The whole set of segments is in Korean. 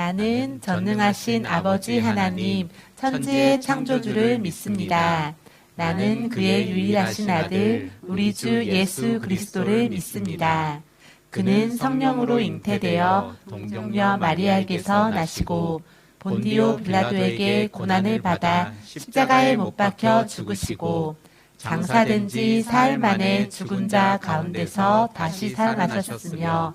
나는 전능하신 아버지 하나님, 천지의 창조주를 믿습니다. 나는 그의 유일하신 아들, 우리 주 예수 그리스도를 믿습니다. 그는 성령으로 잉태되어 동정녀 마리아에게서 나시고 본디오 빌라도에게 고난을 받아 십자가에 못 박혀 죽으시고 장사된 지 사흘 만에 죽은 자 가운데서 다시 살아나셨으며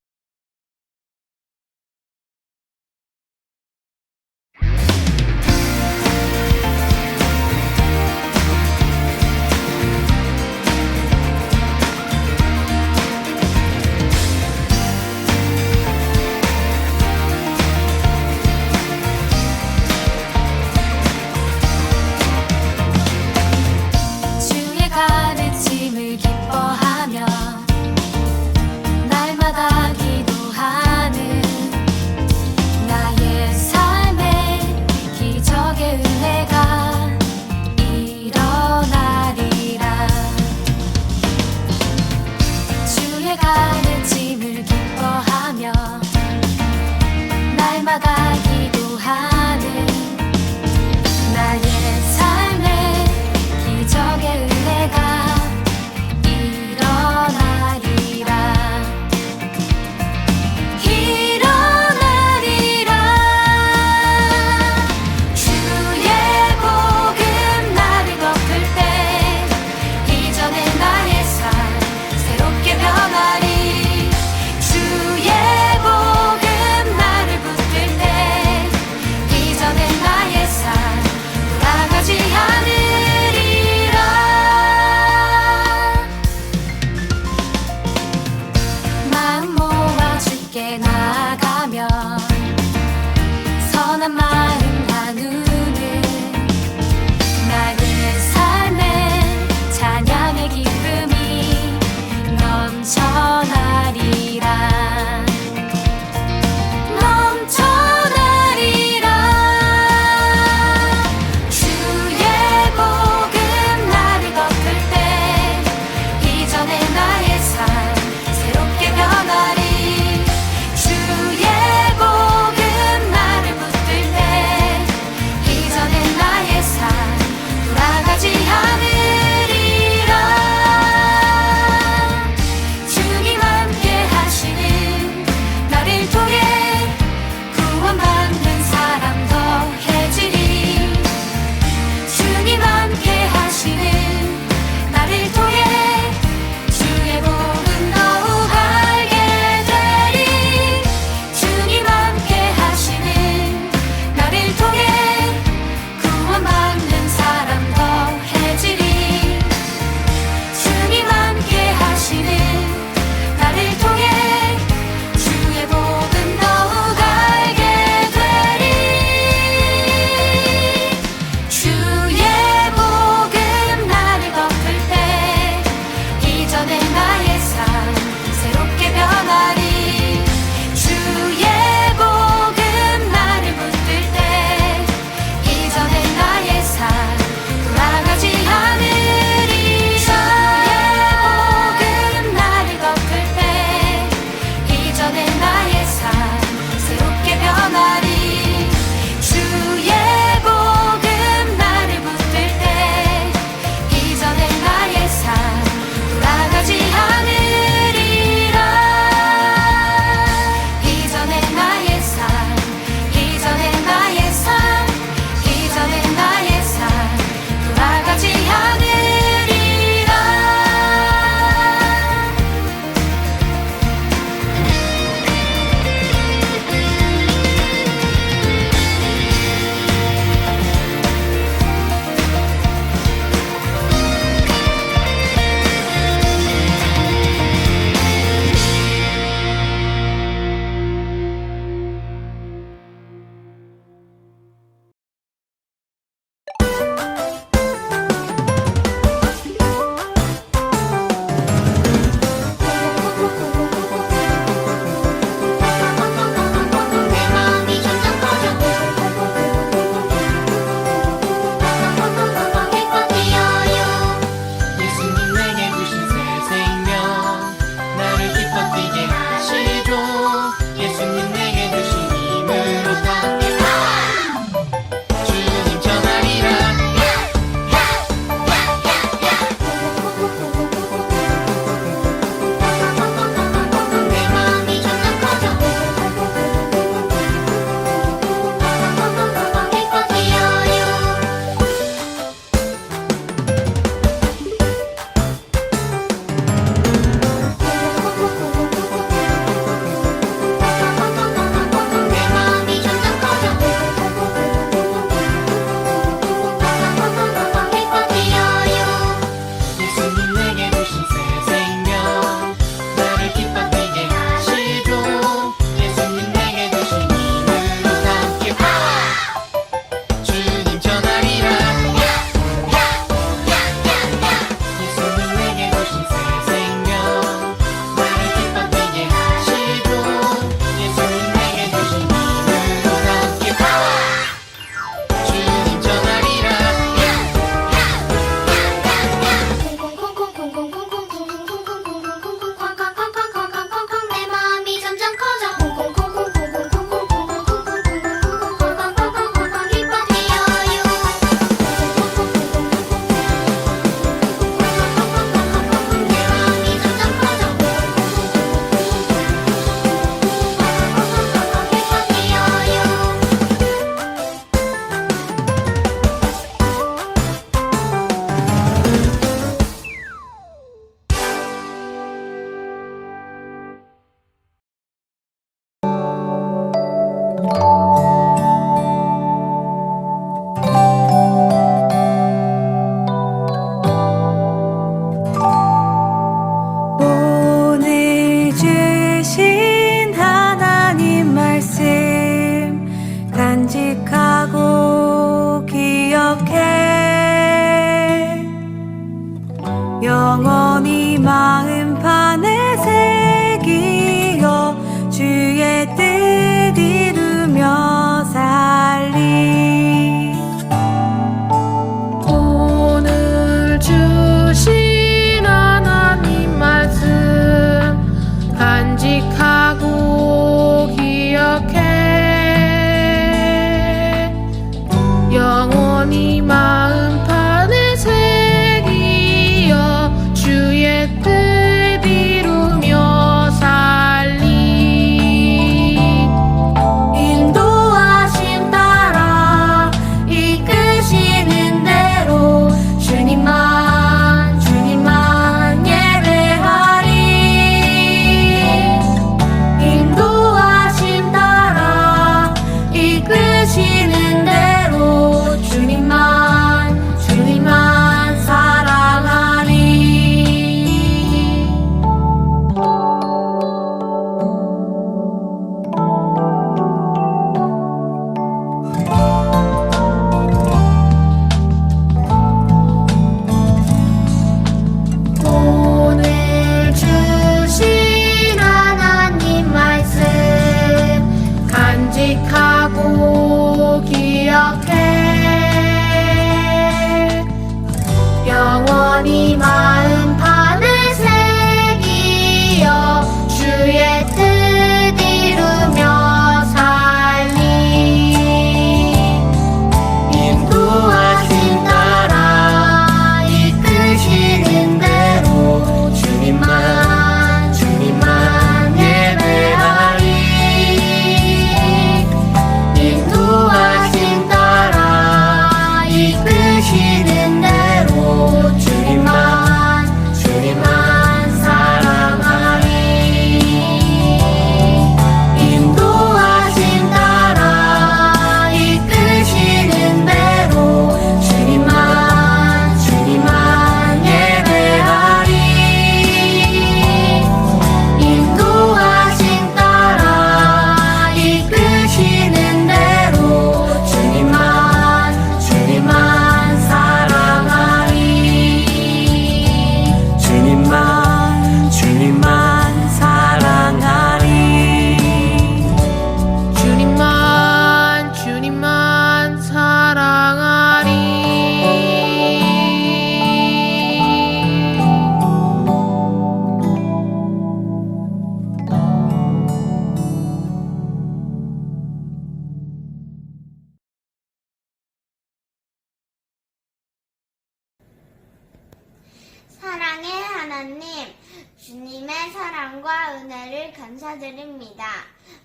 하나님, 주님의 사랑과 은혜를 감사드립니다.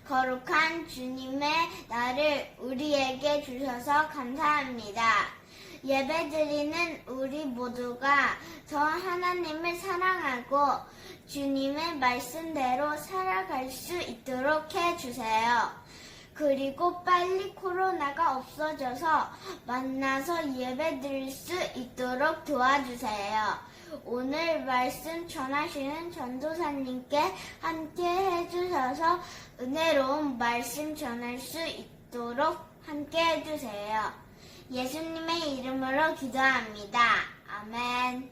거룩한 주님의 나를 우리에게 주셔서 감사합니다. 예배드리는 우리 모두가 더 하나님을 사랑하고 주님의 말씀대로 살아갈 수 있도록 해주세요. 그리고 빨리 코로나가 없어져서 만나서 예배 드릴 수 있도록 도와주세요. 오늘 말씀 전하시는 전도사님께 함께 해주셔서 은혜로운 말씀 전할 수 있도록 함께 해주세요. 예수님의 이름으로 기도합니다. 아멘.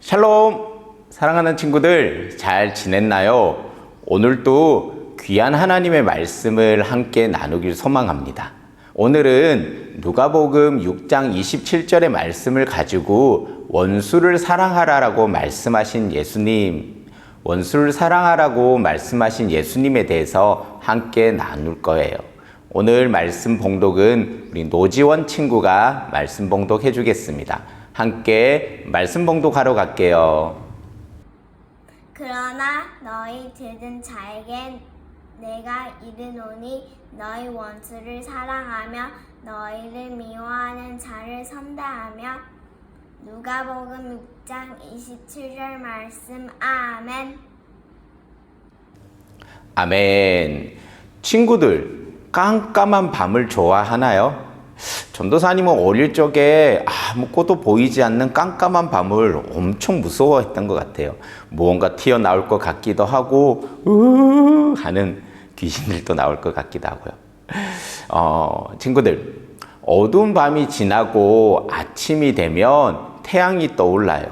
샬롬! 사랑하는 친구들, 잘 지냈나요? 오늘도 귀한 하나님의 말씀을 함께 나누길 소망합니다. 오늘은 누가복음 6장 27절의 말씀을 가지고 원수를 사랑하라라고 말씀하신 예수님, 원수를 사랑하라고 말씀하신 예수님에 대해서 함께 나눌 거예요. 오늘 말씀 봉독은 우리 노지원 친구가 말씀 봉독해 주겠습니다. 함께 말씀 봉독하러 갈게요. 그러나 너희 들은 자에게 내가 이르노니 너희 원수를 사랑하며 너희를 미워하는 자를 선대하며 누가복음 6장 27절 말씀 아멘. 아멘. 친구들, 깜깜한 밤을 좋아하나요? 전도사님은 어릴 적에 아무것도 보이지 않는 깜깜한 밤을 엄청 무서워했던 것 같아요. 무언가 튀어나올 것 같기도 하고, 으 하는 귀신들도 나올 것 같기도 하고요. 어, 친구들, 어두운 밤이 지나고 아침이 되면 태양이 떠올라요.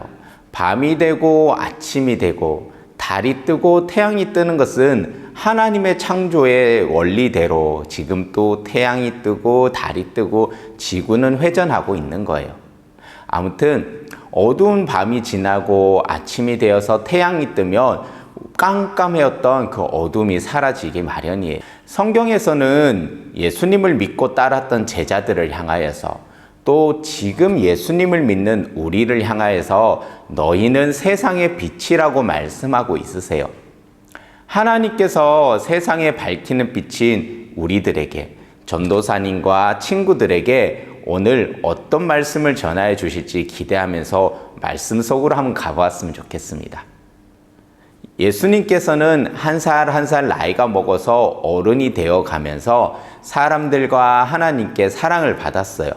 밤이 되고 아침이 되고 달이 뜨고 태양이 뜨는 것은 하나님의 창조의 원리대로 지금 또 태양이 뜨고 달이 뜨고 지구는 회전하고 있는 거예요. 아무튼 어두운 밤이 지나고 아침이 되어서 태양이 뜨면 깜깜해었던 그 어둠이 사라지기 마련이에요. 성경에서는 예수님을 믿고 따랐던 제자들을 향하여서 또 지금 예수님을 믿는 우리를 향하여서 너희는 세상의 빛이라고 말씀하고 있으세요. 하나님께서 세상에 밝히는 빛인 우리들에게 전도사님과 친구들에게 오늘 어떤 말씀을 전하여 주실지 기대하면서 말씀 속으로 한번 가보았으면 좋겠습니다. 예수님께서는 한 살 한 살 나이가 먹어서 어른이 되어 가면서 사람들과 하나님께 사랑을 받았어요.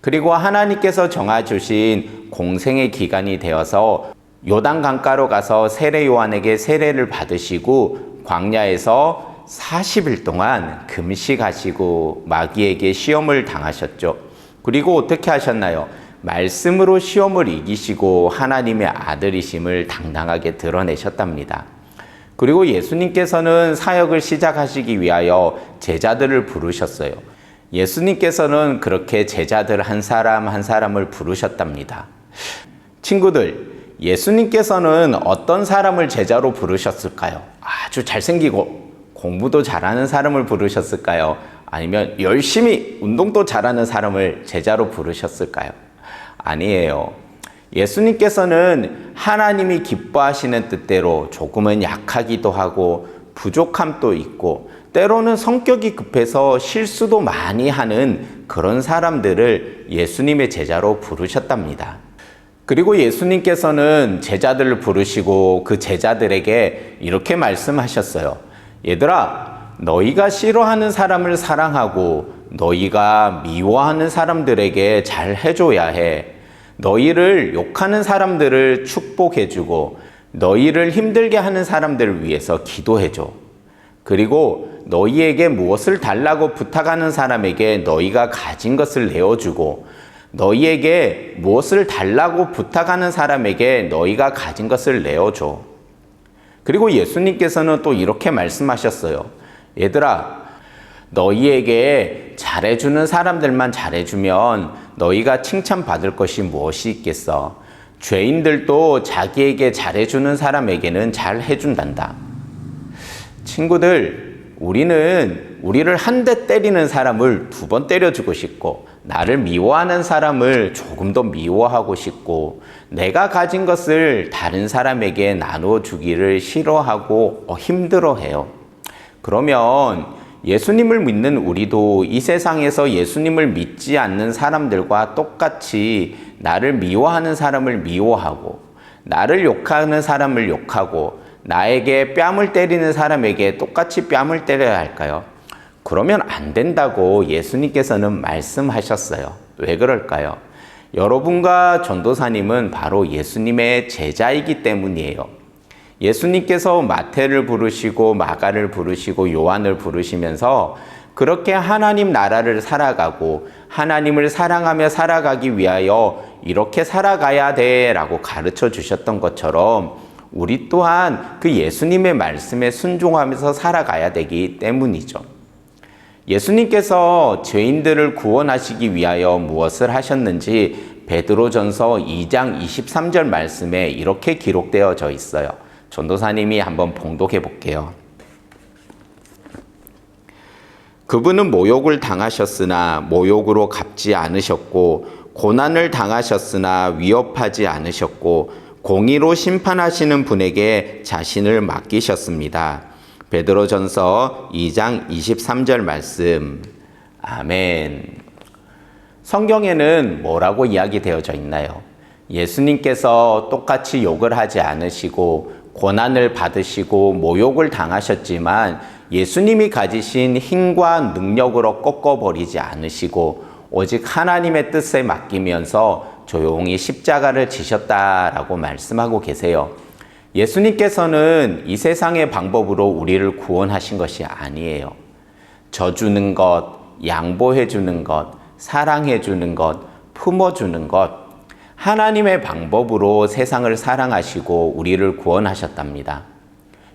그리고 하나님께서 정해주신 공생의 기간이 되어서 요단 강가로 가서 세례 요한에게 세례를 받으시고 광야에서 40일 동안 금식하시고 마귀에게 시험을 당하셨죠. 그리고 어떻게 하셨나요? 말씀으로 시험을 이기시고 하나님의 아들이심을 당당하게 드러내셨답니다. 그리고 예수님께서는 사역을 시작하시기 위하여 제자들을 부르셨어요. 예수님께서는 그렇게 제자들 한 사람 한 사람을 부르셨답니다. 친구들, 예수님께서는 어떤 사람을 제자로 부르셨을까요? 아주 잘생기고 공부도 잘하는 사람을 부르셨을까요? 아니면 열심히 운동도 잘하는 사람을 제자로 부르셨을까요? 아니에요. 예수님께서는 하나님이 기뻐하시는 뜻대로 조금은 약하기도 하고 부족함도 있고 때로는 성격이 급해서 실수도 많이 하는 그런 사람들을 예수님의 제자로 부르셨답니다. 그리고 예수님께서는 제자들을 부르시고 그 제자들에게 이렇게 말씀하셨어요. 얘들아, 너희가 싫어하는 사람을 사랑하고 너희가 미워하는 사람들에게 잘 해줘야 해. 너희를 욕하는 사람들을 축복해주고 너희를 힘들게 하는 사람들을 위해서 기도해줘. 그리고 너희에게 무엇을 달라고 부탁하는 사람에게 너희가 가진 것을 내어주고 너희에게 무엇을 달라고 부탁하는 사람에게 너희가 가진 것을 내어줘. 그리고 예수님께서는 또 이렇게 말씀하셨어요. 얘들아, 너희에게 잘해주는 사람들만 잘해주면 너희가 칭찬받을 것이 무엇이 있겠어? 죄인들도 자기에게 잘해주는 사람에게는 잘 해준단다. 친구들, 우리는 우리를 한 대 때리는 사람을 두 번 때려주고 싶고, 나를 미워하는 사람을 조금 더 미워하고 싶고, 내가 가진 것을 다른 사람에게 나누어 주기를 싫어하고 어, 힘들어 해요. 그러면 예수님을 믿는 우리도 이 세상에서 예수님을 믿지 않는 사람들과 똑같이 나를 미워하는 사람을 미워하고, 나를 욕하는 사람을 욕하고, 나에게 뺨을 때리는 사람에게 똑같이 뺨을 때려야 할까요? 그러면 안 된다고 예수님께서는 말씀하셨어요. 왜 그럴까요? 여러분과 전도사님은 바로 예수님의 제자이기 때문이에요. 예수님께서 마태를 부르시고 마가를 부르시고 요한을 부르시면서 그렇게 하나님 나라를 살아가고 하나님을 사랑하며 살아가기 위하여 이렇게 살아가야 돼 라고 가르쳐 주셨던 것처럼 우리 또한 그 예수님의 말씀에 순종하면서 살아가야 되기 때문이죠. 예수님께서 죄인들을 구원하시기 위하여 무엇을 하셨는지 베드로전서 2장 23절 말씀에 이렇게 기록되어져 있어요. 전도사님이 한번 봉독해 볼게요. 그분은 모욕을 당하셨으나 모욕으로 갚지 않으셨고 고난을 당하셨으나 위협하지 않으셨고 공의로 심판하시는 분에게 자신을 맡기셨습니다. 베드로전서 2장 23절 말씀. 아멘. 성경에는 뭐라고 이야기되어져 있나요? 예수님께서 똑같이 욕을 하지 않으시고 고난을 받으시고 모욕을 당하셨지만 예수님이 가지신 힘과 능력으로 꺾어버리지 않으시고 오직 하나님의 뜻에 맡기면서 조용히 십자가를 지셨다라고 말씀하고 계세요. 예수님께서는 이 세상의 방법으로 우리를 구원하신 것이 아니에요. 져주는 것, 양보해주는 것, 사랑해주는 것, 품어주는 것, 하나님의 방법으로 세상을 사랑하시고 우리를 구원하셨답니다.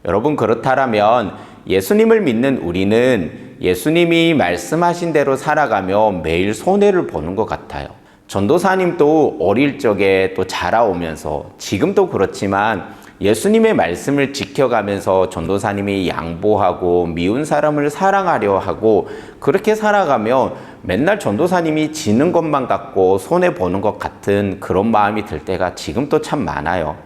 여러분, 그렇다면 예수님을 믿는 우리는 예수님이 말씀하신 대로 살아가며 매일 손해를 보는 것 같아요. 전도사님도 어릴 적에 또 자라오면서 지금도 그렇지만 예수님의 말씀을 지켜가면서 전도사님이 양보하고 미운 사람을 사랑하려 하고 그렇게 살아가며 맨날 전도사님이 지는 것만 같고 손해 보는 것 같은 그런 마음이 들 때가 지금도 참 많아요.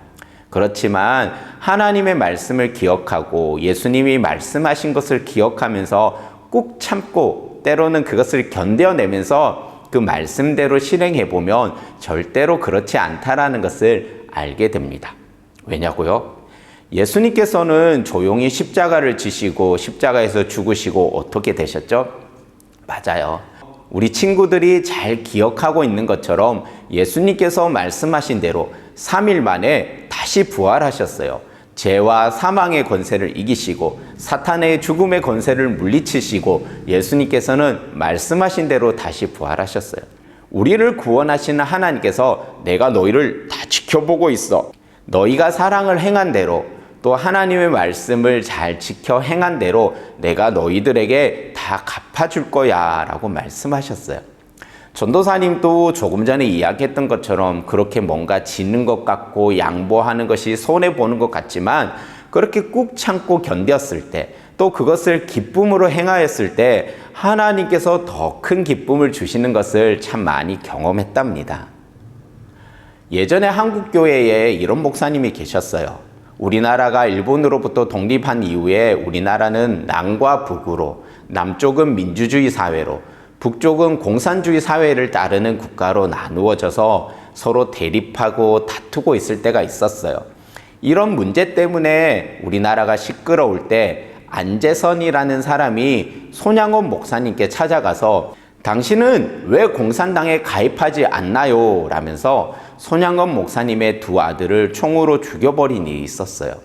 그렇지만 하나님의 말씀을 기억하고 예수님이 말씀하신 것을 기억하면서 꾹 참고 때로는 그것을 견뎌내면서 그 말씀대로 실행해 보면 절대로 그렇지 않다라는 것을 알게 됩니다. 왜냐고요? 예수님께서는 조용히 십자가를 지시고 십자가에서 죽으시고 어떻게 되셨죠? 맞아요. 우리 친구들이 잘 기억하고 있는 것처럼 예수님께서 말씀하신 대로 3일 만에 다시 부활하셨어요. 죄와 사망의 권세를 이기시고 사탄의 죽음의 권세를 물리치시고 예수님께서는 말씀하신 대로 다시 부활하셨어요. 우리를 구원하시는 하나님께서 내가 너희를 다 지켜보고 있어. 너희가 사랑을 행한 대로 또 하나님의 말씀을 잘 지켜 행한 대로 내가 너희들에게 다 갚아줄 거야 라고 말씀하셨어요. 전도사님도 조금 전에 이야기했던 것처럼 그렇게 뭔가 지는 것 같고 양보하는 것이 손해보는 것 같지만 그렇게 꾹 참고 견뎠을 때 또 그것을 기쁨으로 행하였을 때 하나님께서 더 큰 기쁨을 주시는 것을 참 많이 경험했답니다. 예전에 한국 교회에 이런 목사님이 계셨어요. 우리나라가 일본으로부터 독립한 이후에 우리나라는 남과 북으로 남쪽은 민주주의 사회로 북쪽은 공산주의 사회를 따르는 국가로 나누어져서 서로 대립하고 다투고 있을 때가 있었어요. 이런 문제 때문에 우리나라가 시끄러울 때 안재선이라는 사람이 손양원 목사님께 찾아가서 당신은 왜 공산당에 가입하지 않나요? 라면서 손양원 목사님의 두 아들을 총으로 죽여버린 일이 있었어요.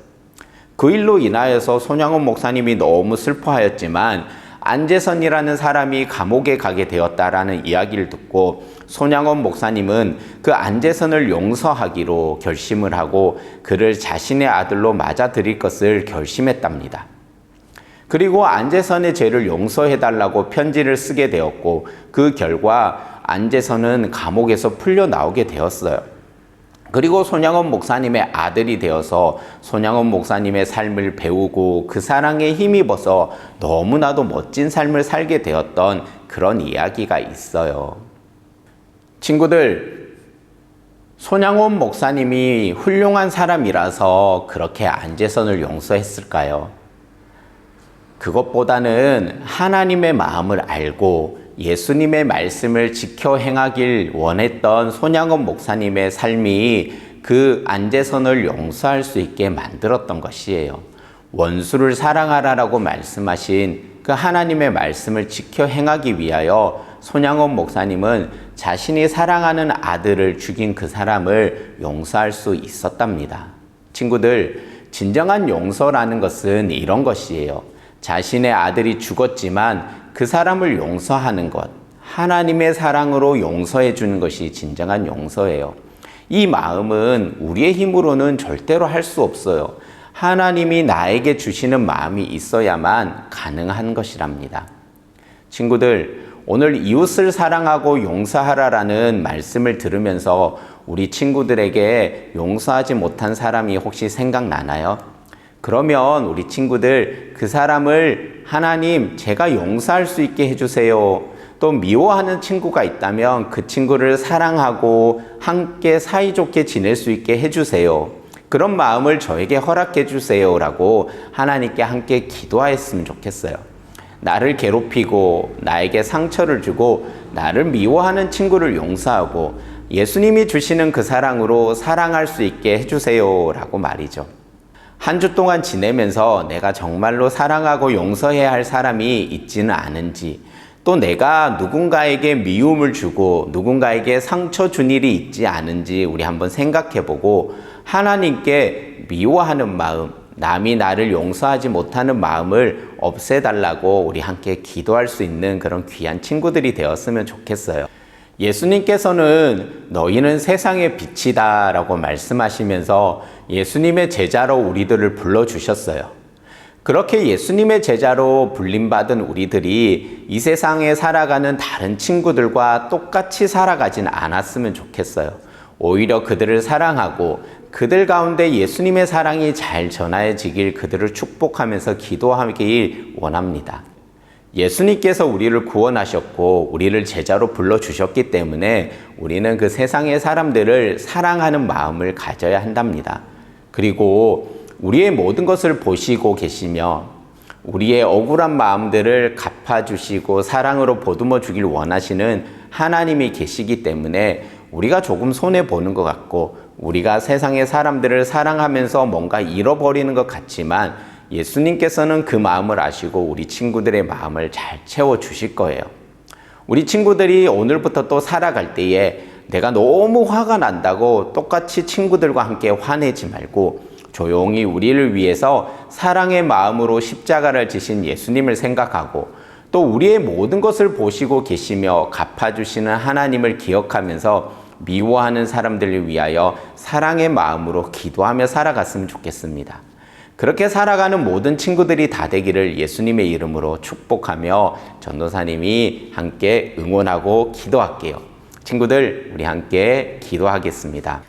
그 일로 인하여서 손양원 목사님이 너무 슬퍼하였지만 안재선이라는 사람이 감옥에 가게 되었다라는 이야기를 듣고 손양원 목사님은 그 안재선을 용서하기로 결심을 하고 그를 자신의 아들로 맞아들일 것을 결심했답니다. 그리고 안재선의 죄를 용서해달라고 편지를 쓰게 되었고 그 결과 안재선은 감옥에서 풀려 나오게 되었어요. 그리고 손양원 목사님의 아들이 되어서 손양원 목사님의 삶을 배우고 그 사랑에 힘입어서 너무나도 멋진 삶을 살게 되었던 그런 이야기가 있어요. 친구들, 손양원 목사님이 훌륭한 사람이라서 그렇게 안재선을 용서했을까요? 그것보다는 하나님의 마음을 알고 예수님의 말씀을 지켜 행하길 원했던 손양원 목사님의 삶이 그 안재선을 용서할 수 있게 만들었던 것이에요. 원수를 사랑하라라고 말씀하신 그 하나님의 말씀을 지켜 행하기 위하여 손양원 목사님은 자신이 사랑하는 아들을 죽인 그 사람을 용서할 수 있었답니다. 친구들, 진정한 용서라는 것은 이런 것이에요. 자신의 아들이 죽었지만 그 사람을 용서하는 것, 하나님의 사랑으로 용서해 주는 것이 진정한 용서예요. 이 마음은 우리의 힘으로는 절대로 할 수 없어요. 하나님이 나에게 주시는 마음이 있어야만 가능한 것이랍니다. 친구들, 오늘 이웃을 사랑하고 용서하라라는 말씀을 들으면서 우리 친구들에게 용서하지 못한 사람이 혹시 생각나나요? 그러면 우리 친구들 그 사람을 하나님 제가 용서할 수 있게 해주세요. 또 미워하는 친구가 있다면 그 친구를 사랑하고 함께 사이좋게 지낼 수 있게 해주세요. 그런 마음을 저에게 허락해 주세요라고 하나님께 함께 기도하였으면 좋겠어요. 나를 괴롭히고 나에게 상처를 주고 나를 미워하는 친구를 용서하고 예수님이 주시는 그 사랑으로 사랑할 수 있게 해주세요라고 말이죠. 한 주 동안 지내면서 내가 정말로 사랑하고 용서해야 할 사람이 있지는 않은지, 또 내가 누군가에게 미움을 주고 누군가에게 상처 준 일이 있지 않은지 우리 한번 생각해 보고 하나님께 미워하는 마음, 남이 나를 용서하지 못하는 마음을 없애달라고 우리 함께 기도할 수 있는 그런 귀한 친구들이 되었으면 좋겠어요. 예수님께서는 너희는 세상의 빛이다 라고 말씀하시면서 예수님의 제자로 우리들을 불러주셨어요. 그렇게 예수님의 제자로 불림받은 우리들이 이 세상에 살아가는 다른 친구들과 똑같이 살아가진 않았으면 좋겠어요. 오히려 그들을 사랑하고 그들 가운데 예수님의 사랑이 잘 전해지길 그들을 축복하면서 기도하길 원합니다. 예수님께서 우리를 구원하셨고 우리를 제자로 불러주셨기 때문에 우리는 그 세상의 사람들을 사랑하는 마음을 가져야 한답니다. 그리고 우리의 모든 것을 보시고 계시며 우리의 억울한 마음들을 갚아주시고 사랑으로 보듬어 주길 원하시는 하나님이 계시기 때문에 우리가 조금 손해보는 것 같고 우리가 세상의 사람들을 사랑하면서 뭔가 잃어버리는 것 같지만 예수님께서는 그 마음을 아시고 우리 친구들의 마음을 잘 채워주실 거예요. 우리 친구들이 오늘부터 또 살아갈 때에 내가 너무 화가 난다고 똑같이 친구들과 함께 화내지 말고 조용히 우리를 위해서 사랑의 마음으로 십자가를 지신 예수님을 생각하고 또 우리의 모든 것을 보시고 계시며 갚아주시는 하나님을 기억하면서 미워하는 사람들을 위하여 사랑의 마음으로 기도하며 살아갔으면 좋겠습니다. 그렇게 살아가는 모든 친구들이 다 되기를 예수님의 이름으로 축복하며 전도사님이 함께 응원하고 기도할게요. 친구들, 우리 함께 기도하겠습니다.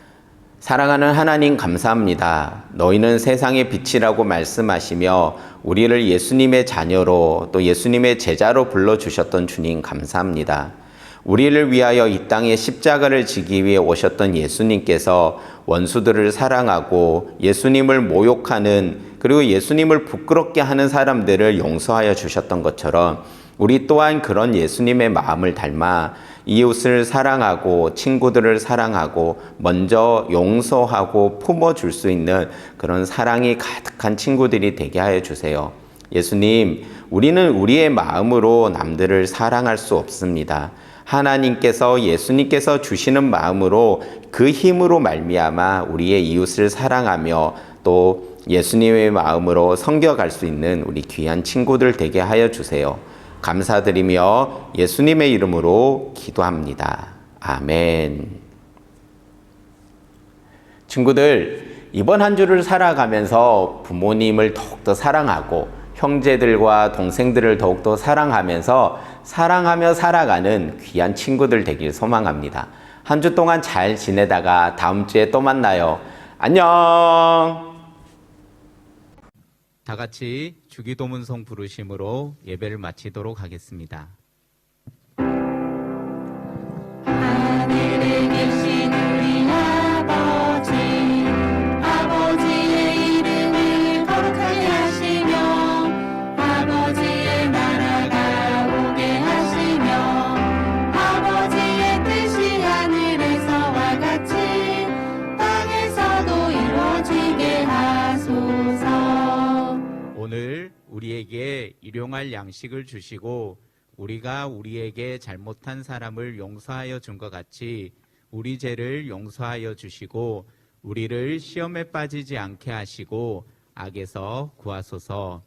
사랑하는 하나님 감사합니다. 너희는 세상의 빛이라고 말씀하시며 우리를 예수님의 자녀로 또 예수님의 제자로 불러주셨던 주님 감사합니다. 우리를 위하여 이 땅에 십자가를 지기 위해 오셨던 예수님께서 원수들을 사랑하고 예수님을 모욕하는 그리고 예수님을 부끄럽게 하는 사람들을 용서하여 주셨던 것처럼 우리 또한 그런 예수님의 마음을 닮아 이웃을 사랑하고 친구들을 사랑하고 먼저 용서하고 품어줄 수 있는 그런 사랑이 가득한 친구들이 되게 하여 주세요. 예수님, 우리는 우리의 마음으로 남들을 사랑할 수 없습니다. 하나님께서 예수님께서 주시는 마음으로 그 힘으로 말미암아 우리의 이웃을 사랑하며 또 예수님의 마음으로 섬겨갈 수 있는 우리 귀한 친구들 되게 하여 주세요. 감사드리며 예수님의 이름으로 기도합니다. 아멘. 친구들, 이번 한 주를 살아가면서 부모님을 더욱더 사랑하고 형제들과 동생들을 더욱더 사랑하면서 사랑하며 살아가는 귀한 친구들 되길 소망합니다. 한 주 동안 잘 지내다가 다음 주에 또 만나요. 안녕! 다 같이 주기도문성 부르심으로 예배를 마치도록 하겠습니다. 일용할 양식을 주시고 우리가 우리에게 잘못한 사람을 용서하여 준 것 같이 우리 죄를 용서하여 주시고 우리를 시험에 빠지지 않게 하시고 악에서 구하소서.